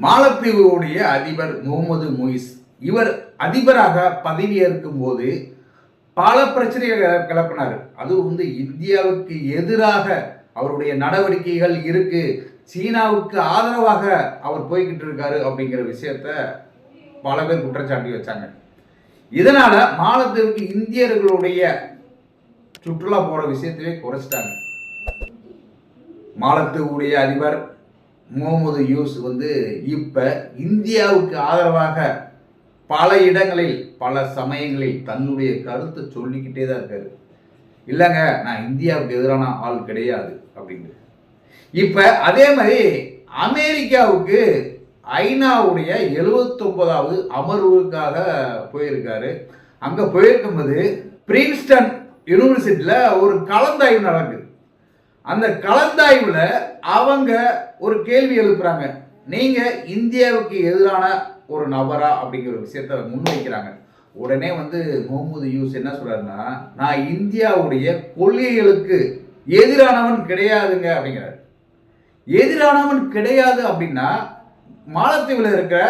மாலத்தீவுடைய அதிபர் முகமது முயிஸ் இவர் அதிபராக பதவியேற்கும் போது பல பிரச்சனைகளை கிளப்பினார். அது வந்து இந்தியாவுக்கு எதிராக அவருடைய நடவடிக்கைகள் இருக்கு. சீனாவுக்கு ஆதரவாக அவர் போய்கிட்டு இருக்காரு அப்படிங்கிற விஷயத்த பல பேர் குற்றச்சாட்டி வச்சாங்க. இதனால மாலத்தீவுக்கு இந்தியர்களுடைய சுற்றுலா போற விஷயத்தையே குறைச்சிட்டாங்க. மாலத்தீவுடைய அதிபர் முகமது யூஸ் வந்து இப்போ இந்தியாவுக்கு ஆதரவாக பல இடங்களில் பல சமயங்களில் தன்னுடைய கருத்தை சொல்லிக்கிட்டே தான் இருக்காரு. இல்லைங்க நான் இந்தியாவுக்கு எதிரான ஆள் கிடையாது அப்படின்னு இப்போ அதே மாதிரி அமெரிக்காவுக்கு ஐநாவுடைய எழுபத்தொன்பதாவது அமர்வுக்காக போயிருக்காரு. அங்கே போயிருக்கும்போது பிரின்ஸ்டன் யூனிவர்சிட்டியில் ஒரு கலந்தாய்வு நடக்குது. அந்த கலந்தாய்வில் அவங்க ஒரு கேள்வி எழுப்புறாங்க. நீங்க இந்தியாவுக்கு எதிரான ஒரு நபரா அப்படிங்கிற ஒரு விஷயத்த முன்வைக்கிறாங்க. உடனே வந்து முகமது யூஸ் என்ன சொல்றாருன்னா நான் இந்தியாவுடைய கொள்கைகளுக்கு எதிரானவன் கிடையாதுங்க அப்படிங்கிறார். எதிரானவன் கிடையாது அப்படின்னா மாலத்தீவில் இருக்கிற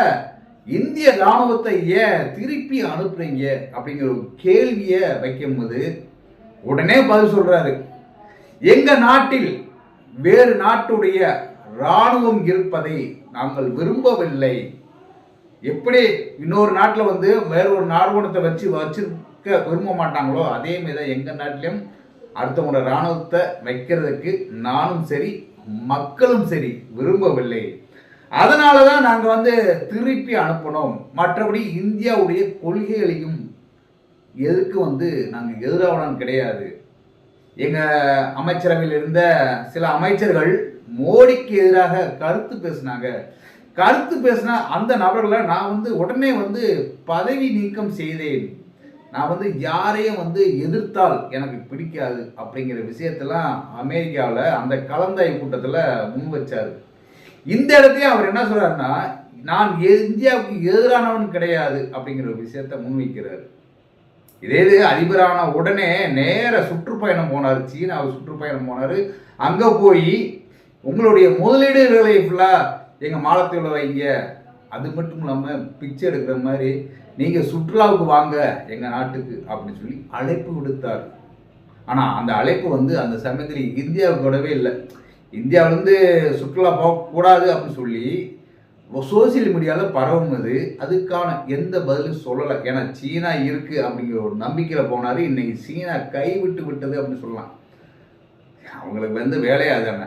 இந்திய ராணுவத்தை ஏன் திருப்பி அனுப்புறீங்க அப்படிங்கிற ஒரு கேள்வியை வைக்கும்போது உடனே பதில் சொல்றாரு. எங்க நாட்டில் வேறு நாட்டுடைய ராணுவம் இருப்பதை நாங்கள் விரும்பவில்லை. எப்படி இன்னொரு நாட்டில் வந்து வேற ஒரு நார்வணத்தை வச்சு வச்சிருக்க விரும்ப மாட்டாங்களோ அதே மாதிரி தான் எங்கள் நாட்டிலையும் அடுத்தவங்களோட இராணுவத்தை வைக்கிறதுக்கு நானும் சரி மக்களும் சரி விரும்பவில்லை. அதனால தான் நாங்கள் வந்து திருப்பி அனுப்பணும் மற்றபடி இந்தியாவுடைய கொள்கைகளையும் எதுக்கு வந்து நாங்கள் எதிரானவன் கிடையாது. எங்கள் அமைச்சரவையில் இருந்த சில அமைச்சர்கள் மோடிக்கு எதிராக கருத்து பேசினாங்க. கருத்து பேசின அந்த நபர்களை நான் வந்து உடனே வந்து பதவி நீக்கம் செய்தேன். நான் வந்து யாரையும் வந்து எதிர்த்தால் எனக்கு பிடிக்காது அப்படிங்கிற விஷயத்தெல்லாம் அமெரிக்காவில் அந்த கலந்தாய் கூட்டத்தில் முன் வச்சார். இந்த இடத்தையும் அவர் என்ன சொல்கிறாருன்னா நான் இந்தியாவுக்கு எதிரானவன் கிடையாது அப்படிங்கிற ஒரு விஷயத்த முன்வைக்கிறார். இதே இது அதிபரான உடனே நேர சுற்றுப்பயணம் போனார். சீனாவை சுற்றுப்பயணம் போனார். அங்கே போய் உங்களுடைய முதலீடுகளை ஃபுல்லாக எங்கள் மாலத்தில் வைங்க. அது மட்டும் இல்லாமல் பிக்சர் எடுக்கிற மாதிரி நீங்கள் சுற்றுலாவுக்கு வாங்க எங்கள் நாட்டுக்கு அப்படின்னு சொல்லி அழைப்பு விடுத்தார். ஆனால் அந்த அழைப்பு வந்து அந்த சமயத்தில் இந்தியாவுக்கு விடவே இல்லை. இந்தியாவிலேருந்து சுற்றுலா போகக்கூடாது அப்படின்னு சொல்லி சோசியல் மீடியாவில் பரவுனது அதுக்கான எந்த பதிலும் சொல்லலை. ஏன்னா சீனா இருக்குது அப்படிங்கிற ஒரு நம்பிக்கையில் போனார். இன்றைக்கி சீனா கைவிட்டு விட்டது அப்படின்னு சொல்லலாம். அவங்களுக்கு வந்து வேலையாக தானே.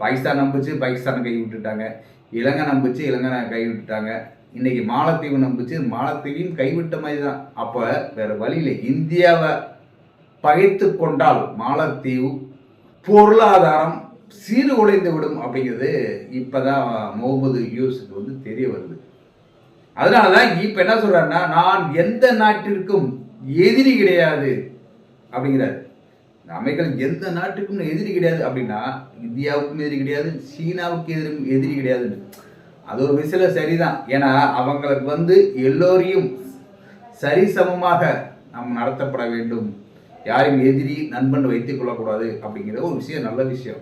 பாகிஸ்தான் நம்பிச்சு பாகிஸ்தானை கை விட்டுட்டாங்க. இலங்கை நம்பிச்சு இலங்கை கை விட்டுட்டாங்க. இன்றைக்கி மாலத்தீவு நம்பிச்சு மாலத்தீவையும் கைவிட்ட மாதிரி தான். அப்போ வேறு வழியில் இந்தியாவை பகைத்து கொண்டால் மாலத்தீவு பொருளாதாரம் சீர்குலைந்து விடும் அப்படிங்கிறது இப்போதான் முகமது யூஸுக்கு வந்து தெரிய வருது. அதனால தான் இப்போ என்ன சொல்கிறாருன்னா நான் எந்த நாட்டிற்கும் எதிரி கிடையாது அப்படிங்கிறாரு. அமைகள் எந்த நாட்டுக்கும் எதிரி கிடையாது அப்படின்னா இந்தியாவுக்கும் எதிரி கிடையாது சீனாவுக்கு எதிரி எதிரி கிடையாதுன்னு அது ஒரு விஷயம் சரிதான். ஏன்னா அவங்களுக்கு வந்து எல்லோரையும் சரிசமமாக நாம் நடத்தப்பட வேண்டும். யாரையும் எதிரி நண்பன் வைத்துக் கொள்ளக்கூடாது அப்படிங்கிற ஒரு விஷயம் நல்ல விஷயம்.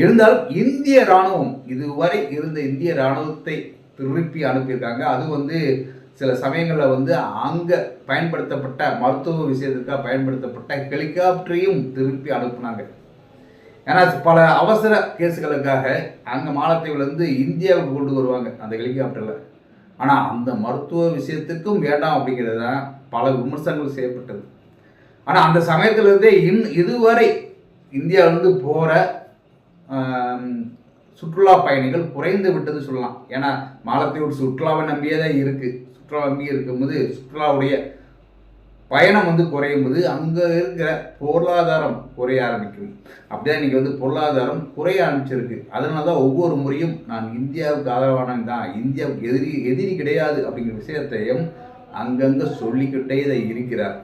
இருந்தாலும் இந்திய ராணுவம் இதுவரை இருந்த இந்திய ராணுவத்தை திருப்பி அனுப்பியிருக்காங்க. அது வந்து சில சமயங்களில் வந்து அங்கே பயன்படுத்தப்பட்ட மருத்துவ விஷயத்துக்காக பயன்படுத்தப்பட்ட ஹெலிகாப்டரையும் திருப்பி அனுப்புனாங்க. ஏன்னா பல அவசர கேஸுகளுக்காக அங்கே மாலத்தீவுலேருந்து இந்தியாவுக்கு கொண்டு வருவாங்க அந்த ஹெலிகாப்டரில். ஆனால் அந்த மருத்துவ விஷயத்துக்கும் வேண்டாம் அப்படிங்கிறது தான் பல விமர்சனங்கள் செய்யப்பட்டது. ஆனால் அந்த சமயத்திலிருந்தே இன் இதுவரை இந்தியாவிலேருந்து போகிற சுற்றுலா பயணிகள் குறைந்து விட்டது சொல்லலாம். ஏன்னா மாலத்தீவு சுற்றுலாவை நம்பியே தான் இருக்குது சுற்றுலா நம்பி இருக்கும்போது சுற்றுலாவுடைய பயணம் வந்து குறையும் போது அங்கே இருக்கிற பொருளாதாரம் குறைய ஆரம்பிக்கும் அப்படியே இன்றைக்கி வந்து பொருளாதாரம் குறைய ஆரம்பிச்சிருக்கு. அதனால தான் ஒவ்வொரு முறையும் நான் இந்தியாவுக்கு ஆதரவானவன் தான் இந்தியாவுக்கு எதிரி எதிரி கிடையாது அப்படிங்கிற விஷயத்தையும் அங்கங்கே சொல்லிக்கிட்டே தான் இருக்கிறார்.